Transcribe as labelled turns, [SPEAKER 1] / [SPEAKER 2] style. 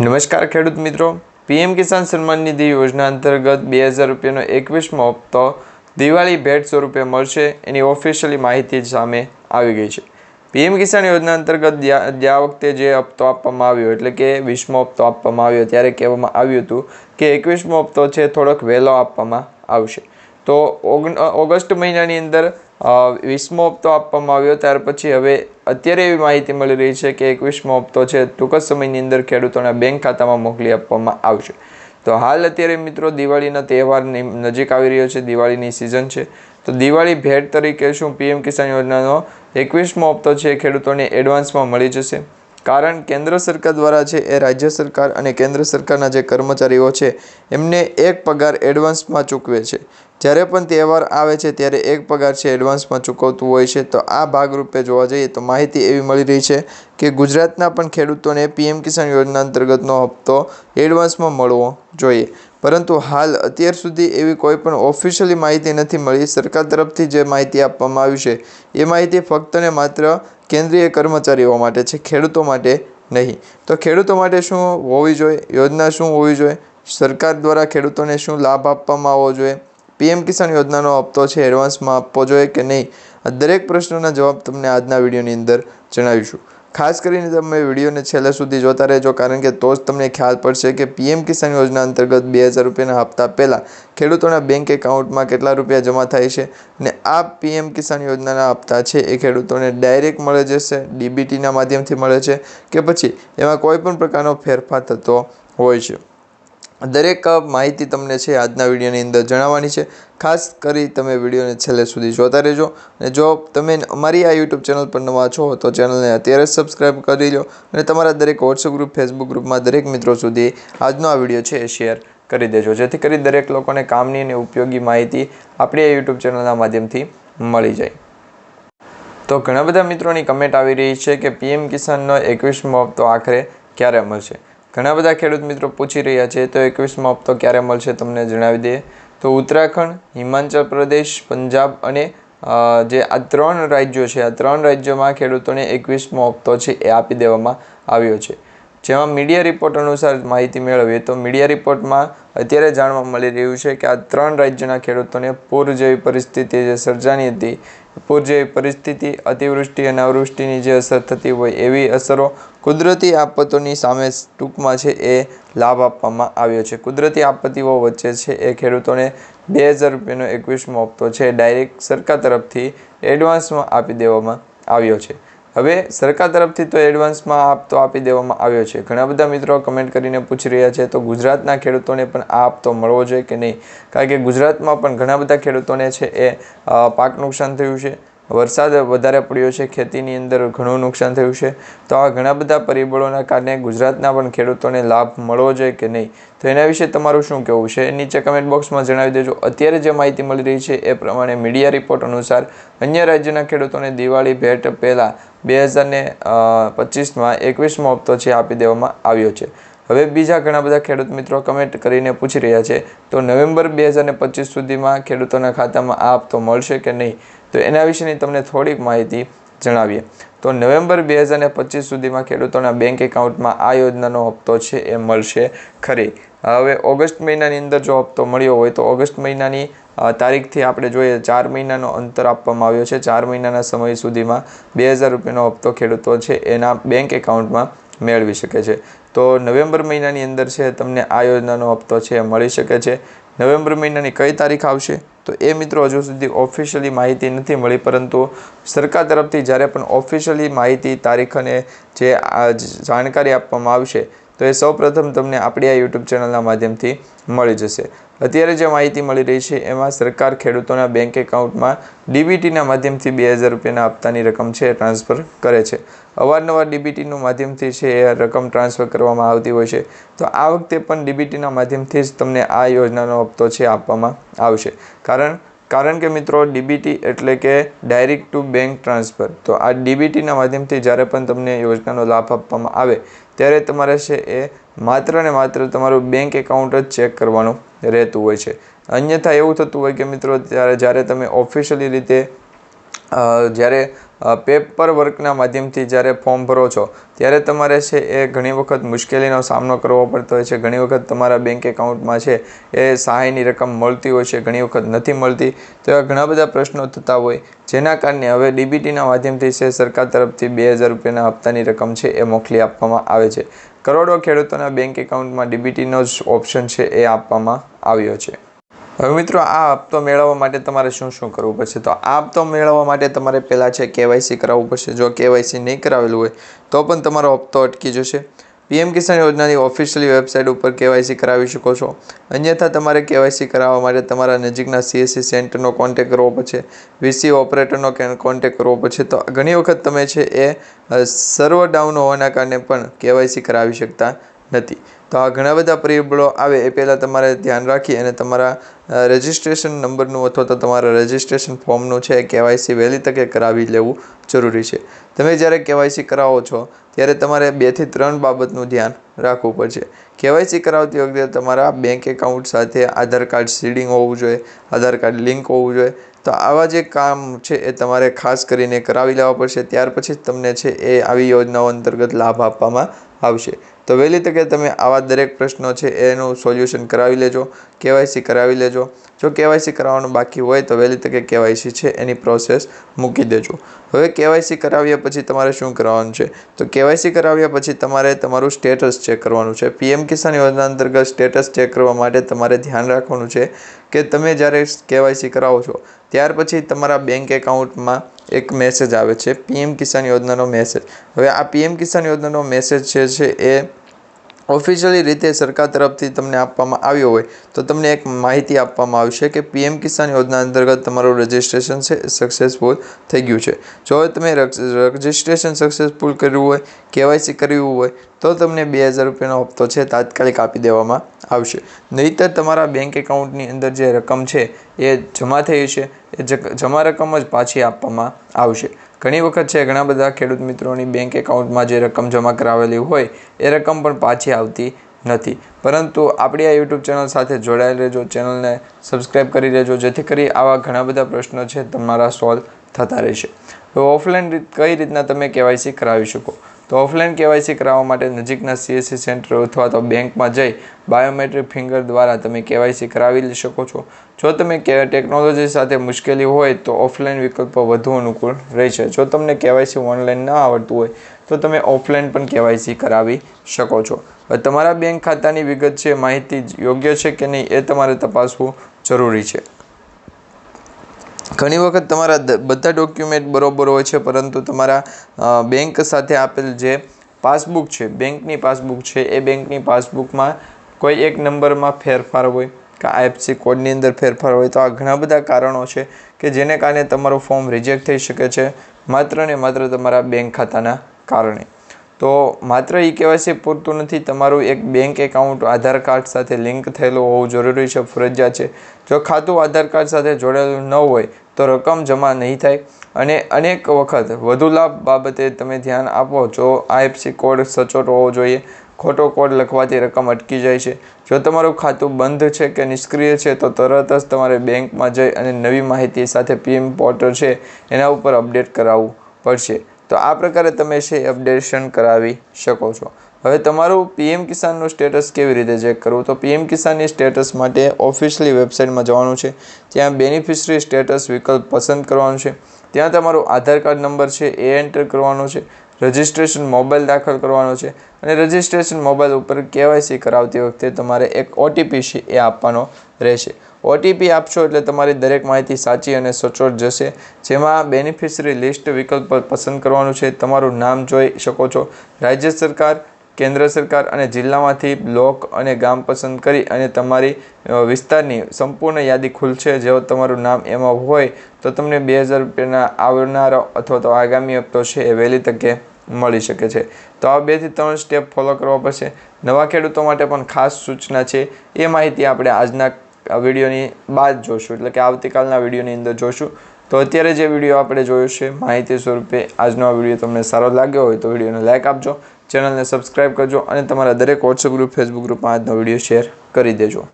[SPEAKER 1] નમસ્કાર ખેડૂત મિત્રો. પીએમ કિસાન સન્માન નિધિ યોજના અંતર્ગત બે હજાર રૂપિયાનો એકવીસમો હપ્તો દિવાળી ભેટ સ્વરૂપે મળશે એની ઓફિશિયલી માહિતી સામે આવી ગઈ છે. પીએમ કિસાન યોજના અંતર્ગત જ્યાં વખતે જે હપ્તો આપવામાં આવ્યો, એટલે કે વીસમો હપ્તો આપવામાં આવ્યો ત્યારે કહેવામાં આવ્યું હતું કે એકવીસમો હપ્તો છે, થોડોક વહેલો આપવામાં આવશે. તો ઓગ ઓગસ્ટ મહિનાની અંદર વીસમો હપ્તો આપવામાં આવ્યો, ત્યાર પછી હવે અત્યારે એવી માહિતી મળી રહી છે કે એકવીસમો હપ્તો છે. ટૂંક જ સમયની અંદર ખેડૂતોના બેંક ખાતામાં મોકલી આપવામાં આવશે. તો હાલ અત્યારે મિત્રો દિવાળીના તહેવારની નજીક આવી રહ્યો છે. દિવાળીની સિઝન છે. તો દિવાળી ભેટ તરીકે શું પીએમ કિસાન યોજનાનો એકવીસમો હપ્તો છે ખેડૂતોને એડવાન્સમાં મળી જશે. કારણ કેન્દ્ર સરકાર દ્વારા છે એ રાજ્ય સરકાર અને કેન્દ્ર સરકારના જે કર્મચારીઓ છે, એમને એક પગાર એડવાન્સમાં ચૂકવે છે. જ્યારે પણ તહેવાર આવે છે, ત્યારે એક પગાર છે એડવાન્સમાં ચૂકવતું હોય છે. તો આ ભાગરૂપે જોવા જઈએ તો માહિતી એવી મળી રહી છે કે ગુજરાતના પણ ખેડૂતોને પીએમ કિસાન યોજના અંતર્ગતનો હપ્તો એડવાન્સમાં મળવો જોઈએ. પરંતુ હાલ અત્યાર સુધી એવી કોઈ પણ ઓફિશિયલી માહિતી નથી મળી. સરકાર તરફથી જે માહિતી આપવામાં આવી છે, એ માહિતી ફક્ત ને માત્ર કેન્દ્રીય કર્મચારીઓ માટે છે, ખેડૂતો માટે નહીં. તો ખેડૂતો માટે શું હોવી જોઈએ? યોજના શું હોવી જોઈએ? સરકાર દ્વારા ખેડૂતોને શું લાભ આપવામાં આવવો જોઈએ? પીએમ કિસાન યોજનાનો હપ્તો છે એડવાન્સમાં આપવો જોઈએ કે નહીં? આ દરેક પ્રશ્નોના જવાબ તમને આજના વિડીયોની અંદર જણાવીશું. ખાસ કરીને તમે વિડીયોને છેલ્લે સુધી જોતા રહેજો, કારણ કે તો જ તમને ખ્યાલ પડશે કે પીએમ કિસાન યોજના અંતર્ગત બે હજાર રૂપિયાના હપ્તા પહેલાં ખેડૂતોના બેંક એકાઉન્ટમાં કેટલા રૂપિયા જમા થાય છે અને આ પીએમ કિસાન યોજનાના હપ્તા છે એ ખેડૂતોને ડાયરેક્ટ મળે જશે, ડીબીટીના માધ્યમથી મળે છે કે પછી એમાં કોઈ પણ પ્રકારનો ફેરફાર થતો હોય છે. દરેક માહિતી તમને છે આજના વિડીયોની અંદર જણાવવાની છે. ખાસ કરી તમે વિડીયોને છેલ્લે સુધી જોતા રહેજો. અને જો તમે અમારી આ યુટ્યુબ ચેનલ પર નવા છો તો ચેનલને અત્યારે જ સબસ્ક્રાઈબ કરી લો અને તમારા દરેક વોટ્સઅપ ગ્રુપ ફેસબુક ગ્રુપમાં દરેક મિત્રો સુધી આજનો આ વીડિયો છે એ શેર કરી દેજો. જેથી કરી દરેક લોકોને કામની અને ઉપયોગી માહિતી આપણી આ યુટ્યુબ ચેનલના માધ્યમથી મળી જાય. તો ઘણા બધા મિત્રોની કમેન્ટ આવી રહી છે કે પીએમ કિસાનનો એકવીસમો હપ્તો આખરે ક્યારે મળશે? ઘણા બધા ખેડૂત મિત્રો પૂછી રહ્યા છે, તો એકવીસમો હપ્તો ક્યારે મળશે તમને જણાવી દઈએ. તો ઉત્તરાખંડ, હિમાચલ પ્રદેશ, પંજાબ અને જે આ ત્રણ રાજ્યો છે, આ ત્રણ રાજ્યોમાં ખેડૂતોને એકવીસમો હપ્તો છે એ આપી દેવામાં આવ્યો છે. જેમાં મીડિયા રિપોર્ટ અનુસાર માહિતી મેળવીએ તો મીડિયા રિપોર્ટમાં અત્યારે જાણવા મળી રહ્યું છે કે આ ત્રણ રાજ્યના ખેડૂતોને પૂર જેવી પરિસ્થિતિ જે સર્જાની હતી, પૂર જેવી પરિસ્થિતિ, અતિવૃષ્ટિ અને અવૃષ્ટિની જે અસર થતી હોય એવી અસરો કુદરતી આપત્તિની સામે ટૂંકમાં છે એ લાભ આપવામાં આવ્યો છે. કુદરતી આપત્તિઓ વચ્ચે છે એ ખેડૂતોને બે હજાર રૂપિયાનો એકવીસમો હપ્તો છે ડાયરેક્ટ સરકાર તરફથી એડવાન્સમાં આપી દેવામાં આવ્યો છે. હવે સરકાર તરફથી તો એડવાન્સમાં આપતો આપી દેવામાં આવ્યો છે. ઘણા બધા મિત્રો કમેન્ટ કરીને પૂછી રહ્યા છે, તો ગુજરાતના ખેડૂતોને પણ આ આપતો મળવો જોઈએ કે નહીં? કારણ કે ગુજરાતમાં પણ ઘણા બધા ખેડૂતોને છે એ પાક નુકસાન થયું છે. વરસાદ વધારે પડ્યો છે, ખેતીની અંદર ઘણું નુકસાન થયું છે. તો આ ઘણા બધા પરિબળોના કારણે ગુજરાતના પણ ખેડૂતોને લાભ મળવો જોઈએ કે નહીં? તો એના વિશે તમારું શું કહેવું છે? નીચે કમેન્ટ બોક્સમાં જણાવી દેજો. અત્યારે જે માહિતી મળી રહી છે, એ પ્રમાણે મીડિયા રિપોર્ટ અનુસાર અન્ય રાજ્યના ખેડૂતોને દિવાળી ભેટ પહેલાં બે હજારને પચીસમાં એકવીસમો હપ્તો છે આપી દેવામાં આવ્યો છે. હવે બીજા ઘણા બધા ખેડૂત મિત્રો કમેન્ટ કરીને પૂછી રહ્યા છે, તો નવેમ્બર બે હજાર પચીસ સુધીમાં ખેડૂતોના ખાતામાં આ હપ્તો મળશે કે નહીં? તો એના વિશેની તમને થોડીક માહિતી જણાવીએ. તો નવેમ્બર બે હજાર પચીસ સુધીમાં ખેડૂતોના બેંક એકાઉન્ટમાં આ યોજનાનો હપ્તો છે એ મળશે ખરી. હવે ઓગસ્ટ મહિનાની અંદર જો હપ્તો મળ્યો હોય તો ઓગસ્ટ મહિનાની તારીખથી આપણે જોઈએ ચાર મહિનાનો અંતર આપવામાં આવ્યો છે. ચાર મહિનાના સમય સુધીમાં બે હજાર રૂપિયાનો હપ્તો ખેડૂતો છે એના બેંક એકાઉન્ટમાં મેળવી શકે છે. તો નવેમ્બર મહિનાની અંદર છે તમને આ યોજનાનો હપ્તો છે એ મળી શકે છે. નવેમ્બર મહિનાની કઈ તારીખ આવશે? તો એ મિત્રો હજુ સુધી ઓફિશિયલી માહિતી નથી મળી, પરંતુ સરકાર તરફથી જ્યારે પણ ઓફિશિયલી માહિતી, તારીખ અને જે જાણકારી આપવામાં આવશે તો એ સૌપ્રથમ તમને આપણી આ યુટ્યુબ ચેનલના માધ્યમથી મળી જશે. અત્યારે જે માહિતી મળી રહી છે, એમાં સરકાર ખેડૂતોના બેંક એકાઉન્ટમાં ડીબીટીના માધ્યમથી બે હજાર રૂપિયાના હપ્તાની રકમ છે, એ ટ્રાન્સફર કરે છે. અવારનવાર ડીબીટીનું માધ્યમથી છે, એ રકમ ટ્રાન્સફર કરવામાં આવતી હોય છે. તો આ વખતે પણ ડીબીટીના માધ્યમથી જ તમને આ યોજનાનો હપ્તો છે, આપવામાં આવશે. કારણ કારણ કે મિત્રો ડીબીટી એટલે કે ડાયરેક્ટ ટુ બેંક ટ્રાન્સફર તો આ ડીબીટીના માધ્યમથી જ્યારે પણ તમને યોજનાનો લાભ આપવામાં આવે ત્યારે તમારે છે એ માત્ર ને માત્ર તમારું બેંક એકાઉન્ટ જ ચેક કરવાનું રહેતું હોય છે. અન્યથા એવું થતું હોય કે મિત્રો, ત્યારે જ્યારે તમે ઓફિશિયલી રીતે જ્યારે પેપર વર્કના માધ્યમથી જ્યારે ફોર્મ ભરો છો, ત્યારે તમારે છે એ ઘણી વખત મુશ્કેલીનો સામનો કરવો પડતો હોય છે. ઘણી વખત તમારા બેંક એકાઉન્ટમાં છે એ સહાયની રકમ મળતી હોય છે, ઘણી વખત નથી મળતી. તો એવા ઘણા બધા પ્રશ્નો થતા હોય, જેના કારણે હવે ડીબીટીના માધ્યમથી છે સરકાર તરફથી બે હજાર રૂપિયાના હપ્તાની રકમ છે એ મોકલી આપવામાં આવે છે. કરોડો ખેડૂતોના બેંક એકાઉન્ટમાં ડીબીટીનો જ ઓપ્શન છે એ આપવામાં આવ્યો છે. હવે મિત્રો, આ હપ્તો મેળવવા માટે તમારે શું શું કરવું પડશે? તો આ હપ્તો મેળવવા માટે તમારે પહેલાં છે કેવાયસી કરાવવું પડશે. જો કેવાયસી નહીં કરાવેલું હોય, તો પણ તમારો હપ્તો અટકી જશે. પીએમ કિસાન યોજનાની ઓફિશિયલી વેબસાઇટ ઉપર કેવાયસી કરાવી શકો છો. અન્યથા, તમારે કેવાયસી કરાવવા માટે તમારા નજીકના સીએસસી સેન્ટરનો કોન્ટેક કરવો પડશે. વીસી ઓપરેટરનો કોન્ટેક કરવો પડશે. તો ઘણી વખત તમે છે એ સર્વર ડાઉન હોવાના કારણે પણ કેવાયસી કરાવી શકતા નથી. તો આ ઘણા બધા પરિબળો આવે એ પહેલાં તમારે ધ્યાન રાખી અને તમારા રજિસ્ટ્રેશન નંબરનું અથવા તો તમારા રજિસ્ટ્રેશન ફોર્મનું છે કેવાયસી વહેલી તકે કરાવી લેવું જરૂરી છે. તમે જ્યારે કેવાયસી કરાવો છો, ત્યારે તમારે બેથી ત્રણ બાબતનું ધ્યાન રાખવું પડશે. કેવાયસી કરાવતી વખતે તમારા બેંક એકાઉન્ટ સાથે આધાર કાર્ડ સીડિંગ હોવું જોઈએ, આધાર કાર્ડ લિંક હોવું જોઈએ. તો આવા જે કામ છે એ તમારે ખાસ કરીને કરાવી લેવા પડશે. ત્યાર પછી જ તમને છે એ આવી યોજનાઓ અંતર્ગત લાભ આપવામાં આવશે. તો વહેલી તકે તમે આવા દરેક પ્રશ્નો છે એનું સોલ્યુશન કરાવી લેજો, કેવાયસી કરાવી લેજો. જો કેવાયસી કરાવવાનું બાકી હોય તો વહેલી તકે કેવાયસી છે એની પ્રોસેસ મૂકી દેજો. હવે કેવાયસી કરાવ્યા પછી તમારે શું કરવાનું છે? તો કેવાયસી કરાવ્યા પછી તમારે તમારું સ્ટેટસ ચેક કરવાનું છે. પીએમ કિસાન યોજના અંતર્ગત સ્ટેટસ ચેક કરવા માટે તમારે ધ્યાન રાખવાનું છે કે તમે જ્યારે કેવાયસી કરાવો છો, ત્યાર પછી તમારા બેંક એકાઉન્ટમાં એક મેસેજ આવે છે પીએમ કિસાન યોજનાનો મેસેજ હવે આ પીએમ કિસાન યોજનાનો મેસેજ છે એ ઓફિશિયલી રીતે સરકાર તરફથી તમને આપવામાં આવ્યો હોય, તો તમને એક માહિતી આપવામાં આવશે કે પીએમ કિસાન યોજના અંતર્ગત તમારું રજિસ્ટ્રેશન છે સક્સેસફુલ થઈ ગયું છે. જો તમે રજિસ્ટ્રેશન સક્સેસફુલ કર્યું હોય, કેવાયસી કરવું હોય, તો તમને બે હજાર રૂપિયાનો હપ્તો છે, તાત્કાલિક આપી દેવામાં આવશે. નહીંતર તમારા બેંક એકાઉન્ટની અંદર જે રકમ છે, એ જમા થઈ છે, એ જમા રકમ જ પાછી આપવામાં આવશે. ઘણી વખત છે, ઘણા બધા ખેડૂત મિત્રોની બેંક એકાઉન્ટમાં જે રકમ જમા કરાવેલી હોય, એ રકમ પણ પાછી આવતી નથી. પરંતુ આપણી આ યુટ્યુબ ચેનલ સાથે જોડાયેલ રહેજો ચેનલને સબસ્ક્રાઈબ કરી લેજો જેથી કરી આવા ઘણા બધા પ્રશ્નો છે, તમારા સોલ્વ થતા રહેશે. તો ઓફલાઈન કઈ રીતના તમે કેવાયસી કરાવી શકો? તો ઓફલાઈન કેવાયસી કરાવવા માટે નજીકના સીએસસી સેન્ટર અથવા તો બેંકમાં જઈ બાયોમેટ્રિક ફિંગર દ્વારા તમે કેવાયસી કરાવી શકો છો. જો તમે ટેકનોલોજી સાથે મુશ્કેલી હોય તો ઓફલાઈન વિકલ્પો વધુ અનુકૂળ રહેશે. જો તમને કેવાયસી ઓનલાઈન ન આવડતું હોય તો તમે ઓફલાઈન પણ કેવાયસી કરાવી શકો છો. તમારા બેંક ખાતાની વિગત છે, માહિતી યોગ્ય છે કે નહીં એ તમારે તપાસવું જરૂરી છે. ઘણી વખત તમારા બધા ડોક્યુમેન્ટ બરોબર હોય છે, પરંતુ તમારા બેંક સાથે આપેલ જે પાસબુક છે બેંકની પાસબુક છે, એ બેંકની પાસબુકમાં કોઈ એક નંબરમાં ફેરફાર હોય, કે આઈએફસી કોડની અંદર ફેરફાર હોય, તો આ ઘણા બધા કારણો છે કે જેને કારણે તમારું ફોર્મ રિજેક્ટ થઈ શકે છે, માત્ર ને માત્ર તમારા બેંક ખાતાના કારણે. તો માત્ર ઈ કેવાયસી પૂરતું નથી, તમારું એક બેંક એકાઉન્ટ આધાર કાર્ડ સાથે લિંક થયેલું હોવું જરૂરી છે, ફરજિયાત છે. જો ખાતું આધાર કાર્ડ સાથે જોડેલું ન હોય, તો રકમ જમા નહીં થાય. અને અનેક વખત વધુ લાભ બાબતે તમે ધ્યાન આપો, જો આઈએફસી કોડ સચોટ હોવો જોઈએ, ખોટો કોડ લખવાથી રકમ અટકી જાય છે. જો તમારું ખાતું બંધ છે કે નિષ્ક્રિય છે, તો તરત જ તમારે બેંકમાં જઈ અને નવી માહિતી સાથે પીએમ પોર્ટલ છે, એના ઉપર અપડેટ કરાવવું પડશે. તો આ પ્રકારે તમે છે અપડેશન કરાવી શકો છો. હવે તમારું પીએમ કિસાનનું સ્ટેટસ કેવી રીતે ચેક કરવું? તો પીએમ કિસાનની સ્ટેટસ માટે ઓફિશિયલી વેબસાઇટમાં જવાનું છે. ત્યાં બેનિફિશરી સ્ટેટસ વિકલ્પ પસંદ કરવાનું છે. ત્યાં તમારો આધાર કાર્ડ નંબર છે એ એન્ટર કરવાનો છે. રજિસ્ટ્રેશન મોબાઈલ દાખલ કરવાનો છે. અને રજિસ્ટ્રેશન મોબાઈલ ઉપર કેવાયસી કરાવતી વખતે તમારે એક ઓટીપી છે એ આપવાનો રહેશે. ઓટીપી આપશો એટલે તમારી દરેક માહિતી સાચી અને સચોટ જશે. જેમાં બેનિફિશરી લિસ્ટ વિકલ્પ પર પસંદ કરવાનું છે. તમારું નામ જોઈ શકો છો. રાજ્ય સરકાર, કેન્દ્ર સરકાર અને જિલ્લામાંથી બ્લોક અને ગામ પસંદ કરી અને તમારી વિસ્તારની સંપૂર્ણ યાદી ખુલશે. જો તમારું નામ એમાં હોય તો તમને બે હજાર રૂપિયાના આવનારો અથવા તો આગામી હપ્તો છે એ વહેલી તકે મળી શકે છે. તો આ બેથી ત્રણ સ્ટેપ ફોલો કરવા પડશે. નવા ખેડૂતો માટે પણ ખાસ સૂચના છે. એ માહિતી આપણે આજના વિડીયોની બાદ જોશું. એટલે કે આવતીકાલના વિડીયોની અંદર જોશું. તો અત્યારે જે વીડિયો આપણે જોયો છે, માહિતી સ્વરૂપે આજનો આ વીડિયો તમને સારો લાગ્યો હોય તો વિડીયોને લાઇક આપજો, ચેનલને સબસ્ક્રાઈબ કરજો અને તમારા દરેક વોટ્સઅપ ગ્રુપ ફેસબુક ગ્રુપમાં આજનો વીડિયો શેર કરી દેજો.